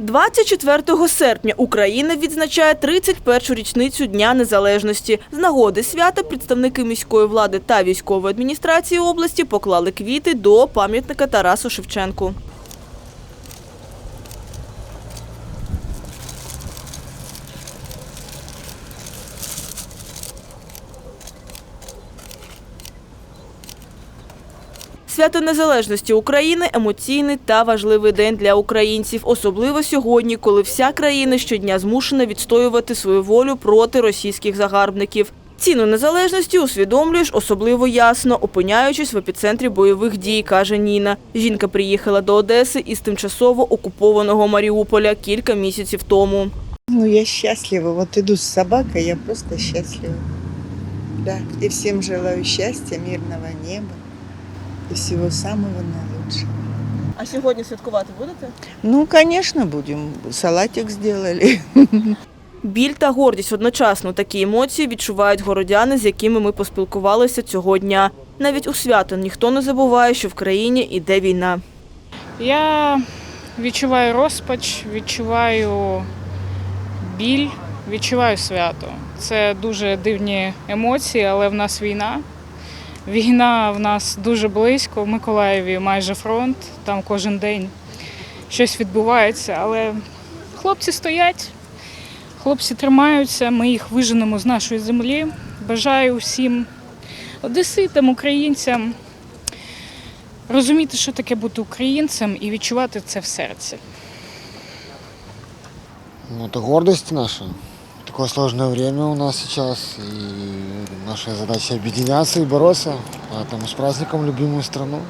24 серпня Україна відзначає 31-ю річницю Дня Незалежності. З нагоди свята представники міської влади та військової адміністрації області поклали квіти до пам'ятника Тарасу Шевченку. Свято Незалежності України емоційний та важливий день для українців, особливо сьогодні, коли вся країна щодня змушена відстоювати свою волю проти російських загарбників. Ціну незалежності усвідомлюєш особливо ясно, опиняючись в епіцентрі бойових дій, каже Ніна. Жінка приїхала до Одеси із тимчасово окупованого Маріуполя кілька місяців тому. Ну, я счастлива. Вот иду с собакой, я просто счастлива. Да. И всем желаю счастья, мирного неба всего самого наилучшего. А сьогодні святкувати будете? Ну, конечно, будем. Салатик сделали. Біль та гордість одночасно такі емоції відчувають городяни, з якими ми поспілкувалися цього дня. Навіть у свято ніхто не забуває, що в країні іде війна. Я відчуваю розпач, відчуваю біль, відчуваю свято. Це дуже дивні емоції, але в нас війна. Війна в нас дуже близько. В Миколаєві майже фронт, там кожен день щось відбувається. Але хлопці стоять, хлопці тримаються, ми їх виженемо з нашої землі. Бажаю всім одеситам, українцям розуміти, що таке бути українцем і відчувати це в серці. Ну, это гордость наша. Такое сложное время у нас сейчас, и наша задача объединяться и бороться. Поэтому с праздником любимую страну.